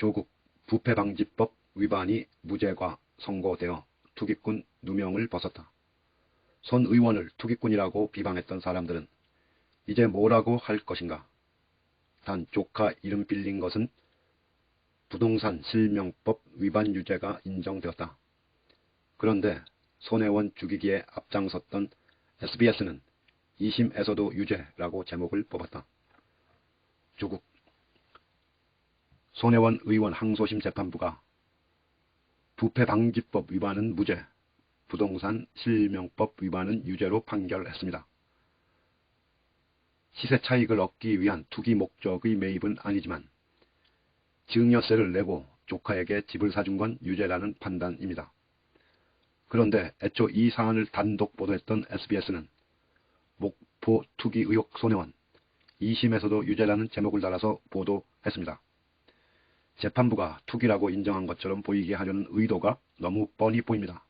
조국 부패방지법 위반이 무죄가 선고되어 투기꾼 누명을 벗었다. 손 의원을 투기꾼이라고 비방했던 사람들은 이제 뭐라고 할 것인가? 단 조카 이름 빌린 것은 부동산 실명법 위반 유죄가 인정되었다. 그런데 손혜원 죽이기에 앞장섰던 SBS는 2심에서도 유죄라고 제목을 뽑았다. 조국 손혜원 의원 항소심 재판부가 부패방지법 위반은 무죄, 부동산 실명법 위반은 유죄로 판결했습니다. 시세 차익을 얻기 위한 투기 목적의 매입은 아니지만 증여세를 내고 조카에게 집을 사준 건 유죄라는 판단입니다. 그런데 애초 이 사안을 단독 보도했던 SBS는 목포 투기 의혹 손해원 2심에서도 유죄라는 제목을 달아서 보도했습니다. 재판부가 투기라고 인정한 것처럼 보이게 하려는 의도가 너무 뻔히 보입니다.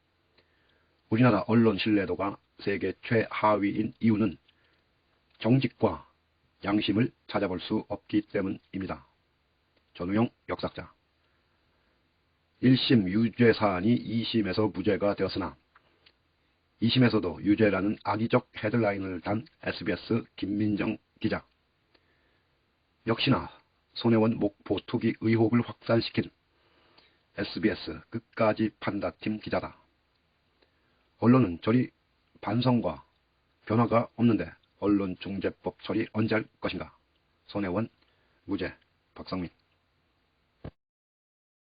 우리나라 언론 신뢰도가 세계 최하위인 이유는 정직과 양심을 찾아볼 수 없기 때문입니다. 전우용 역삭자 1심 유죄 사안이 2심에서 무죄가 되었으나 2심에서도 유죄라는 악의적 헤드라인을 단 SBS 김민정 기자 역시나 손혜원 목포 투기 의혹을 확산시킨 SBS 끝까지 판다팀 기자다. 언론은 저리 반성과 변화가 없는데 언론중재법 처리 언제 할 것인가? 손혜원 무죄 박성민